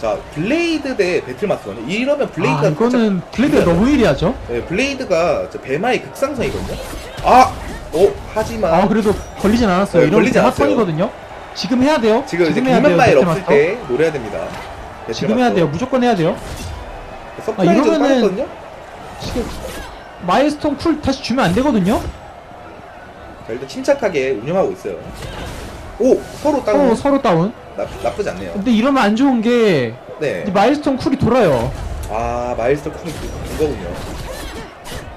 자 블레이드 대 배틀마스거든요. 이러면 블레이드가 아 이거는 블레이드가 너무 유리하죠 네, 블레이드가 저 배마의 극상성이거든요. 아, 어 하지만 아 그래도 걸리진 않았어요 네, 이런 걸리지 않았어요. 마턴이거든요 지금 해야 돼요 지금 이제 해야 돼요 김만마일 없을 배틀마스터. 때 노려야 됩니다. 지금 해야 돼요 무조건 해야 돼요 서프라이즈도 아, 이러면은- 빠졌거든요. 지금 마일스톤 쿨 다시 주면 안 되거든요 자 일단 침착하게 운영하고 있어요. 오 서로 다운 서로 서로 다운 나, 나쁘지 않네요. 근데 이러면 안 좋은 게 네. 이제 마일스톤 쿨이 돌아요 아 마일스터 쿨이 된 거군요.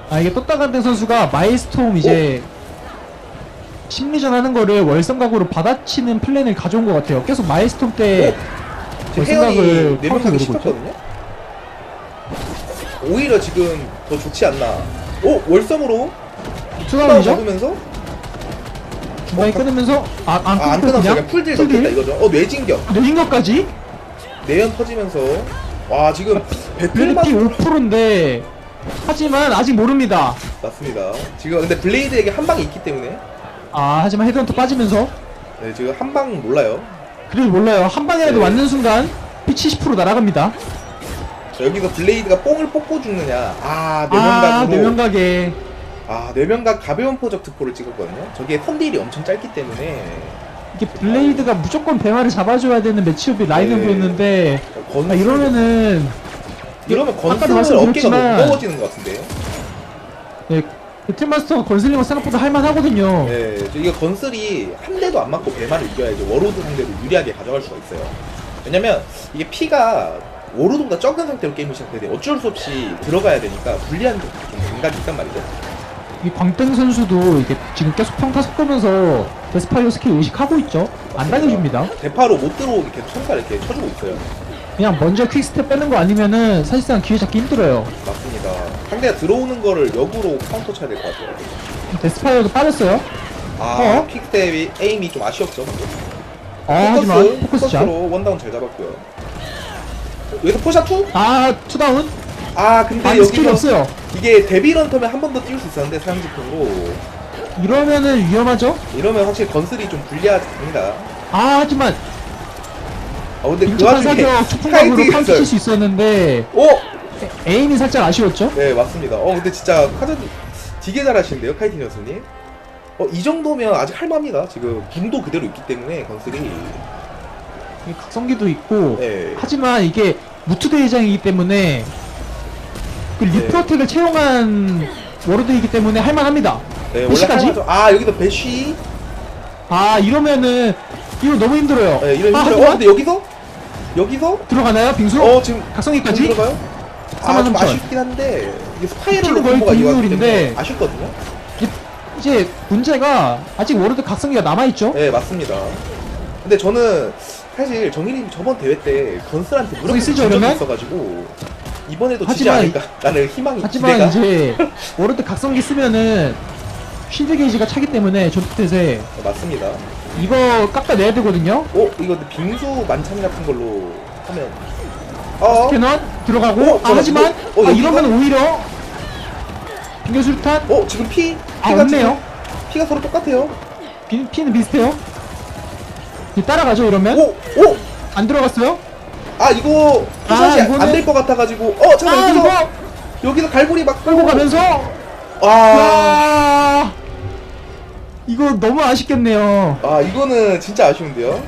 아 이게 또따간댕 선수가 마일스톰 이제 심리전 하는 거를 월성각으로 받아치는 플랜을 가져온 것 같아요. 계속 마일스톰 때 지금 제 생각을 혜연이 네명 카운터 하기 있죠? 싫었거든요. 오히려 지금 더 좋지 않나. 오 월섬으로 투다운이죠? 잡으면서 중간에 끊으면서 아, 안 아, 안 끊고 끊었어 그냥 풀딜? 넣겠다 이거죠. 어 뇌진격 내린 것까지? 내연 터지면서 와 지금 배틀만 피 5%인데 하지만 아직 모릅니다. 맞습니다. 지금 근데 블레이드에게 한 방이 있기 때문에 아 하지만 헤드헌터 빠지면서 네, 지금 한 방 몰라요. 그래도 몰라요. 한 방이라도 네. 맞는 순간 피 70% 날아갑니다. 자, 여기서 블레이드가 뽕을 뽑고 죽느냐. 아아 뇌명각으로. 내면각에 아 뇌명각 가벼운 포적 특보를 찍었거든요. 저게 선딜이 엄청 짧기 때문에 이게 블레이드가 무조건 배마를 잡아줘야 되는 매치업이 라인업이었는데 건 아, 이러면은 이러면 아까도 건슬은 어깨가 말씀드렸지만 무거워지는 것 같은데. 네, 배틀마스터가 건슬링은 생각보다 할만하거든요. 네, 저 이거 건슬이 한 대도 안 맞고 배만을 이겨야지 워로드 상대로 유리하게 가져갈 수가 있어요. 왜냐면 이게 피가 워로드보다 적은 상태로 게임을 시작해야 돼. 어쩔 수 없이 들어가야 되니까 불리한 좀 감각이 있단 말이죠. 이 광땡 선수도 이게 지금 계속 평타 섞으면서 데스파이어 스킬 의식하고 있죠. 안 당해줍니다. 대파로 못 들어오게 계속 천사 이렇게 쳐주고 있어요. 그냥 먼저 퀵스텝 빼는 거 아니면은 사실상 기회 잡기 힘들어요. 맞습니다. 상대가 들어오는 거를 역으로 카운터 쳐야 될 것 같아요. 데스파이어도 빠졌어요. 아, 어? 픽스텝이 에임이 좀 아쉬웠죠. 아, 하지만. 포커스로 원다운 잘 잡았고요. 여기서 포샷 2? 아, 투다운? 아, 근데 아니 스킬이 여기서 없어요. 이게 데뷔 런터면 한 번 더 띄울 수 있었는데 사용지품으로 이러면은 위험하죠? 이러면 확실히 건슬이 좀 불리합니다. 아, 하지만 아 근데 그 와중에 사격 초풍각으로 카이팅이 펀치 칠 있어요. 수 있었는데 오! 에임이 살짝 아쉬웠죠? 네 맞습니다. 어 근데 진짜 카전 되게 잘하시는데요 카이팅 선수님. 어 이 정도면 아직 할만합니다. 지금 궁도 그대로 있기 때문에 건슬이. 이 각성기도 있고 네. 하지만 이게 무투 대장이기 때문에 그 네. 리프어텍을 채용한 워로드이기 때문에 할만합니다. 네 원래 배시까지? 아 여기서 배쉬. 아 이러면은 이거 너무 힘들어요. 네 이런 아, 힘들어. 어 하지만 근데 여기서 여기서 들어가나요 빙수? 어 지금 각성기까지? 좀 들어가요? 아좀 4만 3천. 아쉽긴 한데 이게 스파이럴로 거의 이어왔기 동률인데. 때문에 아쉽거든요. 이- 이제 문제가 아직 워로드 각성기가 남아 있죠. 네 맞습니다. 근데 저는 사실 정일님 저번 대회 때 건슬한테 쓰죠, 진 적이 그러면? 있어가지고 이번에도 지지 하지만 않을까 라는 희망이 하지만 기대가 이제 워로드 각성기 쓰면은 쉴드 게이지가 차기 때문에 전투tet에 네, 맞습니다. 이거 깎아내야 되거든요. 어 이거 근데 빙수 만찬 같은 걸로 하면 어 캐논 들어가고 어, 아 하지만 이거- 어, 아, 이러면 오히려 빙결 수류탄 어 지금 피 아 피가 없네요. 지금- 피가 서로 똑같아요. 피, 피는 비슷해요. 이제 따라가죠 이러면 오 오 안 들어갔어요? 아 이거 아, 포샷이 이거는- 안 될 것 같아가지고 어 잠깐 아 여기서 이거 여기서 갈고리 막 끌고 가면서 아, 아 이거 너무 아쉽겠네요. 아 이거는 진짜 아쉬운데요.